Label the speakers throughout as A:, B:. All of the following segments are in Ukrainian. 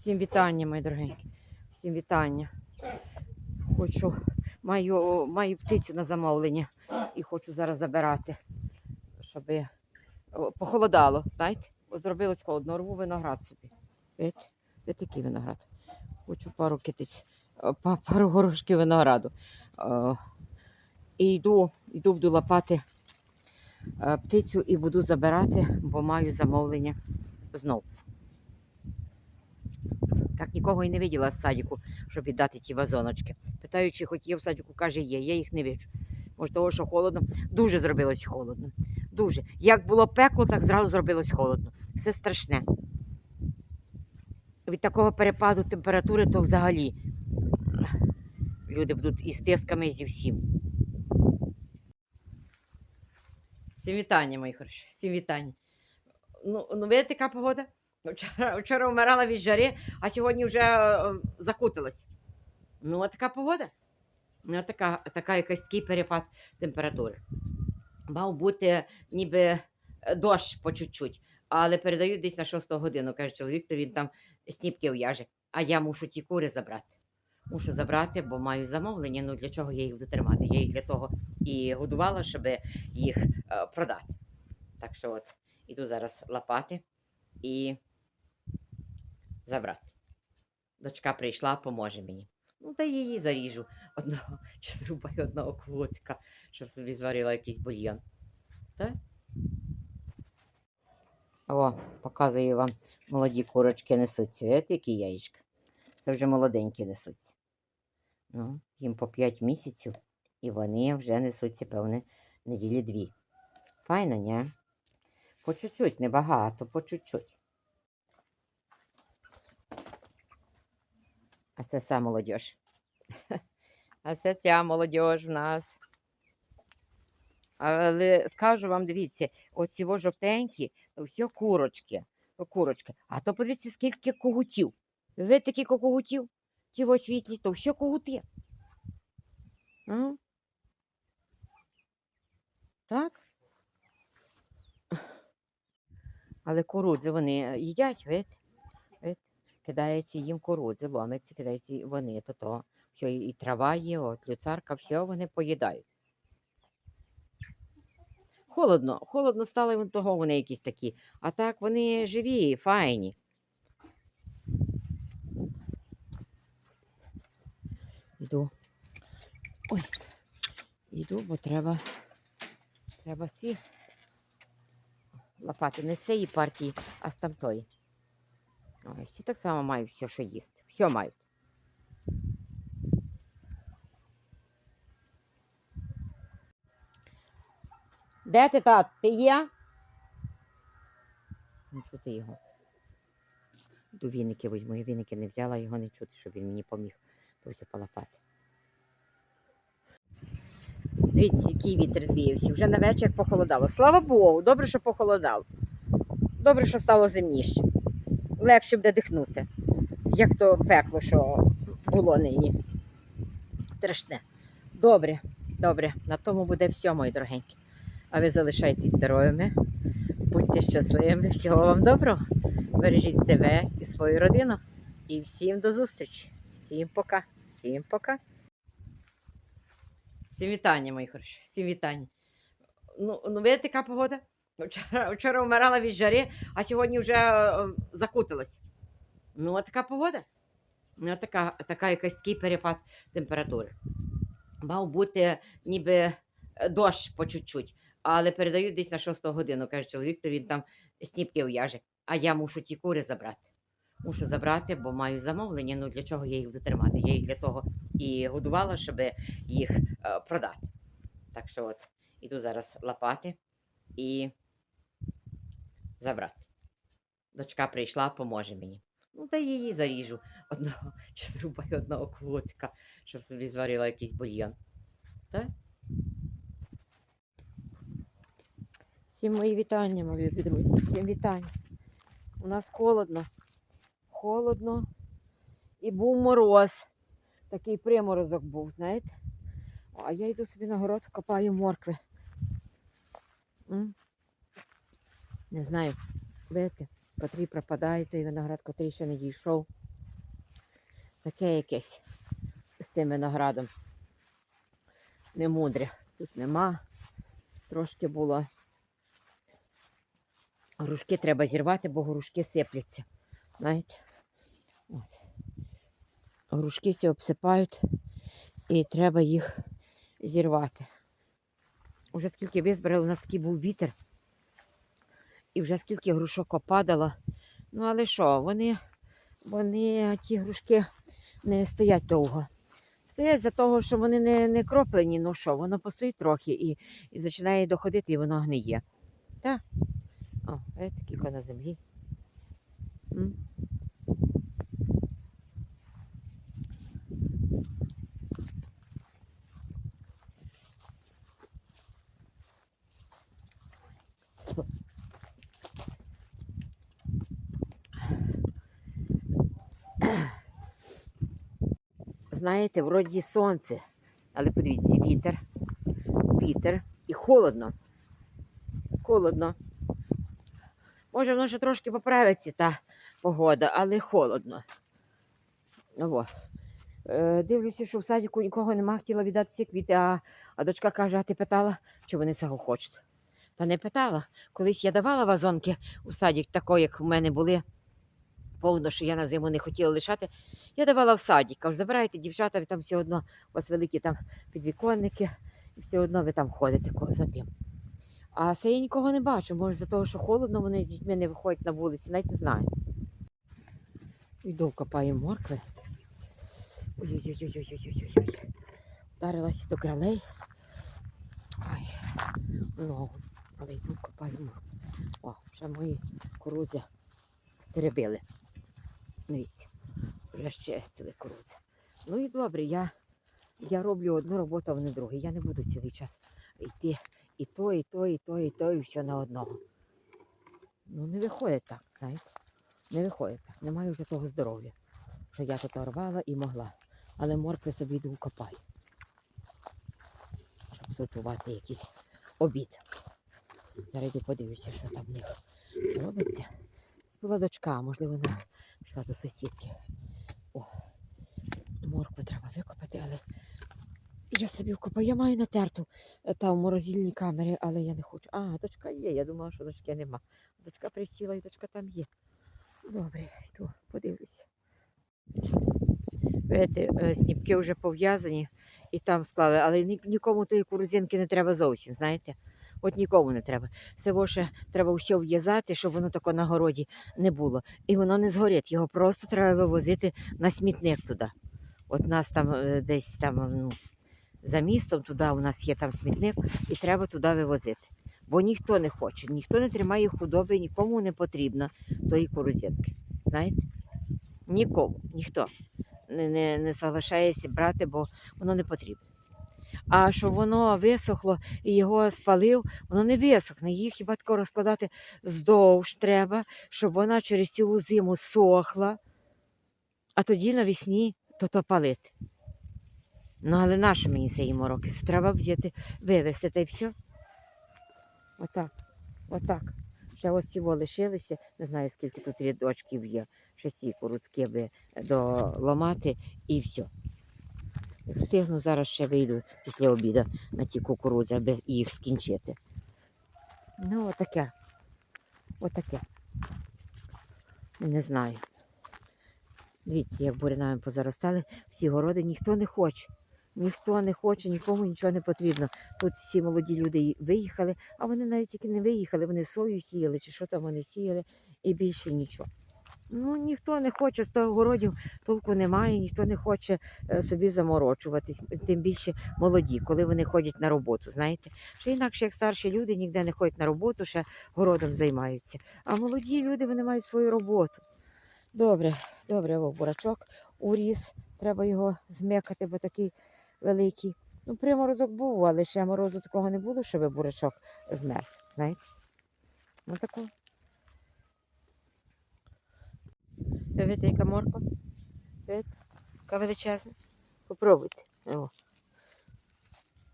A: Всім вітання, мої дорогенькі. Всім вітання. Хочу, маю, маю птицю на замовлення і хочу зараз забирати, щоб похолодало, знаєте? Зробилось холодно, рву виноград собі. Де такий виноград? Хочу пару китиць, пару горошків винограду. І йду, йду буду лапати е, птицю і буду забирати, бо маю замовлення знов. Так нікого і не виділа з садіку, щоб віддати ті вазоночки. Питаю, чи хоч є в садіку, каже, є, я їх не бачу. Може, того, що холодно, дуже зробилось холодно. Дуже. Як було пекло, так зразу зробилось холодно. Все страшне. Від такого перепаду температури, то взагалі люди будуть із тисками зі всім. Всім вітання, мої хороші. Всім вітання. Ну, ну ви така погода? Вчора, вчора вмирала від жари, а сьогодні вже е, закуталась. Ну, а така погода. Ну, така, така якась такий перепад температури. Мав бути ніби е, дощ по чуть-чуть, але передають десь на 6 годину. Каже чоловік, то він там сніпки в'яже, а я мушу ті кури забрати. Мушу забрати, бо маю замовлення. Ну для чого я їх буду тримати? Я їх для того і годувала, щоб їх е, продати. Так що от іду зараз лапати і забрати. Дочка прийшла, поможе мені. Ну, та її заріжу одного, чи зрубаю одного клотика, щоб собі зварила якийсь бульйон. Так? О, показую вам молоді курочки несуться. Видите, які яєчка? Це вже молоденькі несуться. Ну, їм по 5 місяців, і вони вже несуться, певне, неділі дві. Файно, ні? По чуть-чуть, небагато, по чуть-чуть. А це вся молодіж. А це ця молодіж в нас. Але скажу вам, дивіться, оці жовтенькі, все курочки. Курочки. А то подивіться, скільки когутів. Ви такі когутів? Ті во світлі, то все когути. А? Так? Але курудзи вони їдять, видите? Кидається їм курудзи, ломиться, кидається вони, то то. Все, і трава є, от люцарка, все вони поїдають. Холодно, холодно стало і того вони якісь такі. А так вони живі, файні. Йду. Ой, йду, бо треба, треба всі лопати. Не з цієї партії, а з тамтої. Ой, всі так само мають все, що їсти. Все мають. Де ти, тат? Ти є? Не чути його. До віники візьму. Я віники не взяла, його не чути, щоб він мені поміг то все полапати. Дивіться, який вітер звіявся. Вже на вечір похолодало. Слава Богу, добре, що похолодало. Добре, що стало зимніше. Легше буде дихнути. Як то пекло, що було нині. Страшне. Добре, добре. На тому буде все, мої дорогенькі. А ви залишайтесь здоровими, будьте щасливими, всього вам доброго. Бережіть себе і свою родину. І всім до зустрічі. Всім пока. Всім пока. Всім вітання, мої хороші. Всім вітання. Ну, ну ви така погода? Вчора, вчора вмирала від жари, а сьогодні вже е, закуталась. Ну, а така погода. Ну, така, така якась такий перепад температури. Мав бути ніби е, дощ по чуть-чуть, але передають десь на 6 годину. Каже чоловік, то він там сніпки в'яже, а я мушу ті кури забрати. Мушу забрати, бо маю замовлення. Ну для чого я їх буду тримати? Я їх для того і годувала, щоб їх е, продати. Так що от, іду зараз лапати і забрати. Дочка прийшла, поможе мені. Ну, та її заріжу одного, чи зрубаю одного клотика, щоб собі зварила якийсь бульйон. Так? Всім мої вітання, мої любі друзі. Всім вітання. У нас холодно. Холодно. І був мороз. Такий приморозок був, знаєте. А я йду собі на город, копаю моркви. М? Не знаю, видите, котрий пропадає той виноград, котрий ще не дійшов. таке якесь з тим виноградом. Не мудре. Тут нема. Трошки було. Грушки треба зірвати, бо грушки сипляться. Знаєте? От. Грушки всі обсипають і треба їх зірвати. Уже скільки визбирали, у нас такий був вітер. І вже скільки грушок опадало. Ну, але що, вони, вони ті грушки не стоять довго. Стоять за того, що вони не, не кроплені, ну що, воно постоїть трохи і, і починає доходити, і воно гниє. Так. О, такі на землі. М? Знаєте, вроді сонце, але подивіться, вітер, вітер і холодно. Холодно. Може, воно ще трошки поправиться та погода, але холодно. О. Е, дивлюся, що в садіку нікого нема, хотіла віддати ці квіти, а, а дочка каже, а ти питала, чи вони цього хочуть. Та не питала. Колись я давала вазонки у садік, такої, як в мене були, повно, що я на зиму не хотіла лишати. Я давала в садік. Кажу, забирайте дівчата, ви там все одно, у вас великі там підвіконники, і все одно ви там ходите за тим. А це я нікого не бачу. Може, за того, що холодно, вони з дітьми не виходять на вулицю, навіть не знаю. Йду копаю моркви. Ой-ой-ой-ой-ой-ой-ой. Вдарилася до кралей. Ой, ногу. Але йду копаю моркви. О, вже мої курузи стеребили. Дивіться, вже щастили. Ну і добре, я, я роблю одну роботу, а вони другу. Я не буду цілий час йти і то, і то, і то, і то, і все на одного. Ну, не виходить так, знаєте. Не виходить так. Немає вже того здоров'я, що я тут рвала і могла. Але моркви собі йду копаю. Щоб зготувати якийсь обід. Зараз йду подивлюся, що там в них робиться. Була дочка, можливо, вона пішла до сусідки. О, моркву треба викопати, але я собі вкопаю. Я маю натерту е, там в морозильній камері, але я не хочу. А, дочка є. Я думала, що дочки нема. Дочка присіла і дочка там є. Добре, йду, подивлюся. Видите, е, сніпки вже пов'язані і там склали, але нікому тої курузинки не треба зовсім, знаєте? От нікому не треба. Все ще треба все в'язати, щоб воно тако на городі не було. І воно не згорить. Його просто треба вивозити на смітник туди. От нас там е, десь там ну, за містом, туди у нас є там смітник, і треба туди вивозити. Бо ніхто не хоче, ніхто не тримає худоби, нікому не потрібно тої курузинки. Знаєте? Нікому, ніхто не, не, не соглашається брати, бо воно не потрібно. А щоб воно висохло і його спалив, воно не висохне. Їх хіба тако розкладати вздовж треба, щоб вона через цілу зиму сохла, а тоді навесні то то палити. Ну, але нащо мені цієї мороки? Це треба взяти, вивезти та й все. Отак. Отак. Ще ось ці лишилися, не знаю, скільки тут рядочків є. Ще ці куруцькі би доламати і все. Встигну зараз ще вийду після обіду на ті кукурудзи, аби їх скінчити. Ну, отаке. Отаке. Не знаю. Дивіться, як бурянами позаростали, всі городи ніхто не хоче. Ніхто не хоче, нікому нічого не потрібно. Тут всі молоді люди виїхали, а вони навіть тільки не виїхали, вони сою сіяли, чи що там вони сіяли, і більше нічого. Ну, ніхто не хоче з того городів, толку немає, ніхто не хоче е, собі заморочуватись, тим більше молоді, коли вони ходять на роботу, знаєте. Ще інакше, як старші люди, ніде не ходять на роботу, ще городом займаються. А молоді люди вони мають свою роботу. Добре, добре, о, бурачок уріс, треба його зм'якати, бо такий великий. Ну, приморозок був, але ще морозу такого не було, щоб бурачок змерз, знаєте. Ну таку. Видите, яка морква? Видите? Яка величезна. Попробуйте. О.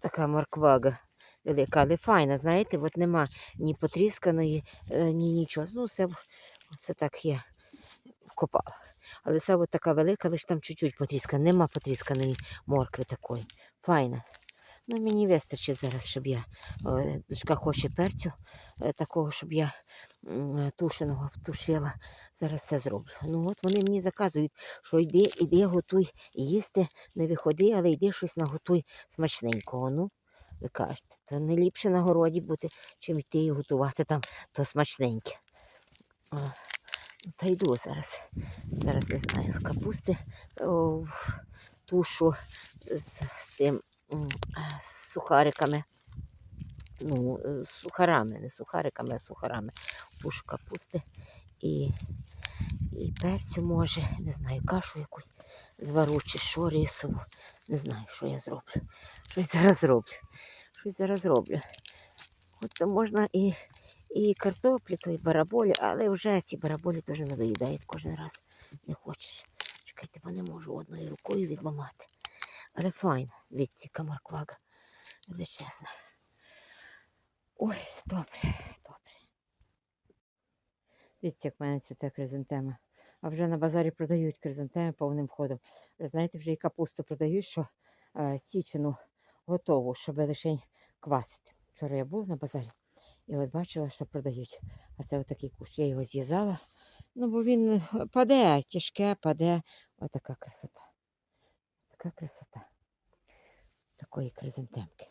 A: Така морквага велика, але файна, знаєте, от нема ні потрісканої, е, ні нічого. Ну, все, все так я копала.
B: Але це от така велика, лише там чуть-чуть потріскана. Нема потрісканої моркви такої. Файна. Ну, мені вистачить зараз, щоб я. Е, дочка хоче перцю е, такого, щоб я е, тушеного втушила. Зараз це зроблю. Ну от вони мені заказують, що йди, іди, готуй їсти, не виходи, але йди щось наготуй смачненького. Ну, ви кажете, то не ліпше на городі бути, чим йти і готувати там то смачненьке. Та йду зараз. Зараз не знаю, капусти о, тушу з тим з сухариками. Ну, е, з сухарами, не сухариками, а сухарами. Тушу капусти і, і перцю може, не знаю, кашу якусь звару чи що рисову. Не знаю, що я зроблю. Щось зараз зроблю. Щось зараз зроблю. От можна і, і картоплі, то і бараболі, але вже ці бараболі теж надоїдають кожен раз. Не хочеш. Чекайте, бо не можу одною рукою відламати. Але файно, дивіться, яка морквага. Величезна. Ой, добре, добре. Дивіться, як в мене цвіте хризантема. А вже на базарі продають хризантеми повним ходом. Ви знаєте, вже і капусту продають, що е, січену готову, щоб лише квасити. Вчора я була на базарі і от бачила, що продають. А це отакий кущ. Я його зв'язала. Ну, бо він е, паде, тяжке, паде. Отака красота. Така красота. Такої кризантемки.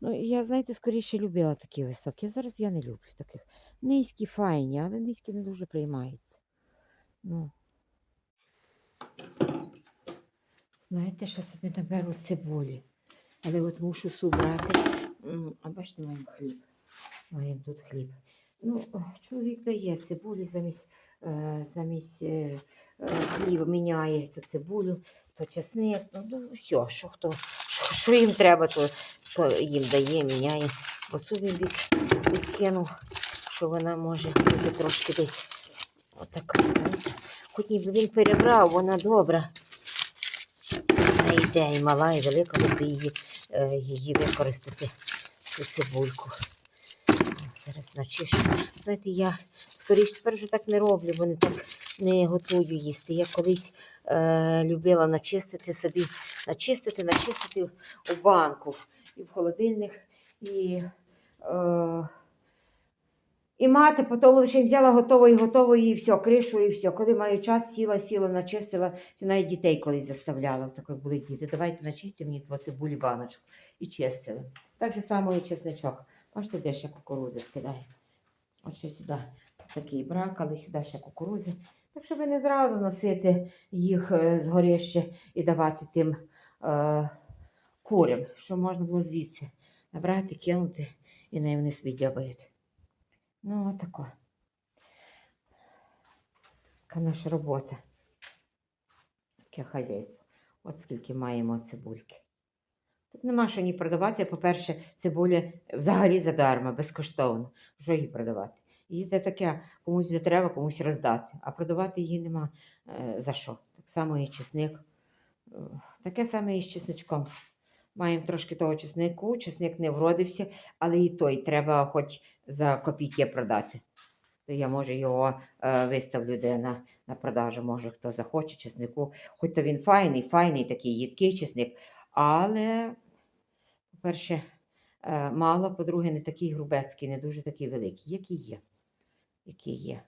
B: Ну, я, знаєте, скоріше любила такі високі. Зараз я не люблю таких. Низькі файні, але низькі не дуже приймаються. Ну. Знаєте, що собі наберу цибулі. Але от мушу субрати. А бачите, маємо хліб. Маємо тут хліб. Ну, чоловік дає цибулі замість, е, замість е, е, хліба міняє то цибулю, то чесник. Ну, ну все, що хто, що, що їм треба, то, то їм дає, міняє. Бо він від, відкинув, що вона може бути трошки десь отака. Хоч ніби він перебрав, вона добра. Вона йде і мала, і велика, аби її, її використати, цю цибульку. О, Зараз начищу. Знаєте, я скоріше тепер вже так не роблю, бо не так не готую їсти. Я колись е, любила начистити собі, начистити, начистити у банку і в холодильник, і, е, і мати потім лише взяла готово і готово, і все, кришу, і все. Коли маю час, сіла, сіла, начистила, чи навіть дітей колись заставляла, так як були діти. Давайте начисти мені цибулі баночку. І чистили. Так же само і чесничок. Бачите, де ще кукурузи скидаю. От ще сюди такий брак, але сюди ще кукурузи. Так щоб не зразу носити їх е, з і давати тим е, курям, що можна було звідси набрати, кинути і неї вони собі дябають. Ну, отако. Така наша робота. Таке хазяйство. От скільки маємо цибульки. Тут нема що ні продавати. По-перше, цибуля взагалі задарма, безкоштовно. Що її продавати? Її це таке, комусь не треба, комусь роздати. А продавати її нема е, за що. Так само і чесник. Е, Таке саме і з чесничком. Маємо трошки того чеснику, чесник не вродився, але і той треба хоч за копійки продати. То я може його е, виставлю де на, на продажу, може хто захоче чеснику. Хоч то він файний, файний такий їдкий чесник, але, по-перше, е, мало, по-друге, не такий грубецький, не дуже такий великий, який є. Який є.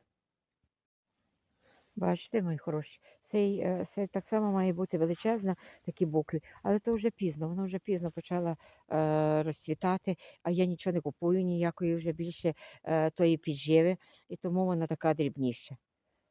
B: Бачите, мої хороші, цей, е, це так само має бути величезна, такі буклі, але то вже пізно, воно вже пізно почало е, розцвітати, а я нічого не купую, ніякої вже більше е, тої підживи, і тому вона така дрібніша.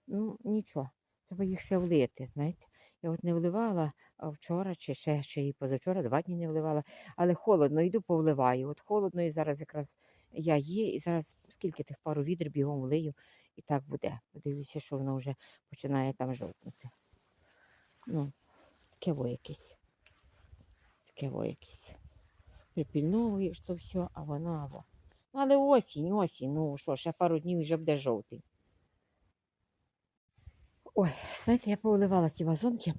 B: Ну, нічого, треба їх ще влити, знаєте. Я от не вливала а вчора чи ще, ще і позавчора, два дні не вливала, але холодно, йду повливаю. От холодно, і зараз якраз я є, і зараз скільки тих пару відер бігом влию, і так буде. Подивлюся, що воно вже починає там жовтнути. Ну, таке во якесь. Таке во якесь. Припільновуєш то все, а воно або. Ну, але осінь, осінь, ну що, ще пару днів вже буде жовтий. Ой, знаєте, я повливала ці вазонки.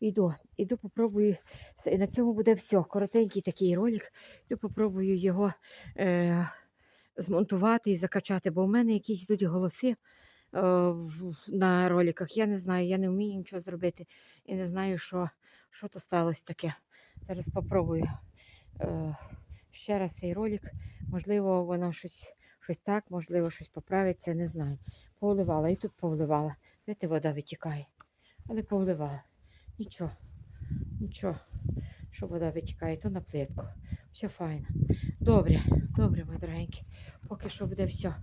B: Іду, іду попробую. На цьому буде все. Коротенький такий ролик. Іду попробую його е, змонтувати і закачати, бо в мене якісь йдуть голоси.
A: в- на роликах. Я не знаю, я не вмію нічого зробити і не знаю, що, що то сталося таке. Зараз попробую е, ще раз цей ролик. Можливо, воно щось, щось так, можливо, щось поправиться, не знаю. Повливала і тут повливала. Видите, вода витікає. Але повливала. Нічого, нічого, що вода витікає, то на плитку. Все файно. Добре, добре, мої дорогенькі. Поки що буде все.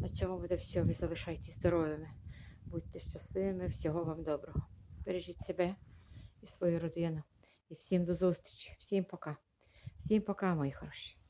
A: На цьому буде все. Ви залишайтесь здоровими. Будьте щасливими, всього вам доброго. Бережіть себе і свою родину. І всім до зустрічі. Всім пока. Всім пока, мої хороші.